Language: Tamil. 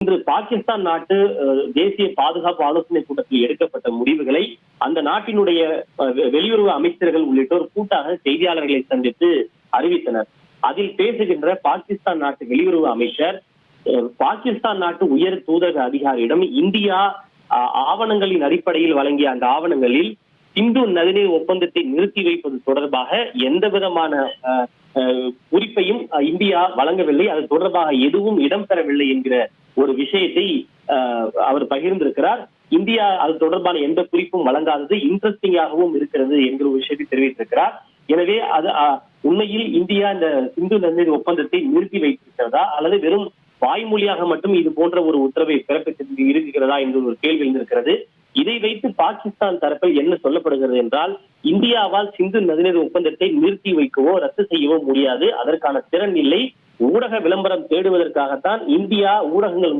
இன்று பாகிஸ்தான் நாட்டு தேசிய பாதுகாப்பு ஆலோசனை கூட்டத்தில் எடுக்கப்பட்ட முடிவுகளை அந்த நாட்டினுடைய வெளியுறவு அமைச்சர்கள் உள்ளிட்டோர் கூட்டாக செய்தியாளர்களை சந்தித்து அறிவித்தனர். அதில் பேசுகின்ற பாகிஸ்தான் நாட்டு வெளியுறவு அமைச்சர் பாகிஸ்தான் நாட்டு உயர் தூதரக அதிகாரியிடம் இந்தியா ஆவணங்களின் அடிப்படையில் வழங்கிய அந்த ஆவணங்களில் சிந்து நதிநீர் ஒப்பந்தத்தை நிறுத்தி வைப்பது தொடர்பாக எந்த விதமான அஹ், அஹ், குறிப்பையும் அஹ், இந்தியா வழங்கவில்லை. அது தொடர்பாக எதுவும் இடம்பெறவில்லை என்கிற ஒரு விஷயத்தை அஹ், அவர் பகிர்ந்திருக்கிறார். இந்தியா அது தொடர்பான எந்த குறிப்பும் வழங்காதது இன்ட்ரெஸ்டிங்காகவும் இருக்கிறது என்கிற ஒரு விஷயத்தை தெரிவித்திருக்கிறார். எனவே அது உண்மையில் இந்தியா இந்த சிந்து நதிநீர் ஒப்பந்தத்தை நிறுத்தி வைத்திருக்கிறதா அல்லது வெறும் வாய்மொழியாக மட்டும் இது போன்ற ஒரு உத்தரவை பிறப்பித்து இருக்கிறதா என்ற ஒரு கேள்வி எழுந்திருக்கிறது. இதை வைத்து பாகிஸ்தான் தரப்பில் என்ன சொல்லப்படுகிறது என்றால் இந்தியாவால் சிந்து நதிநீர் ஒப்பந்தத்தை நிறுத்தி வைக்கவோ ரத்து செய்யவோ முடியாது. அதற்கான திறன் இல்லை. ஊடக விளம்பரம் தேடுவதற்காகத்தான் இந்தியா ஊடகங்கள்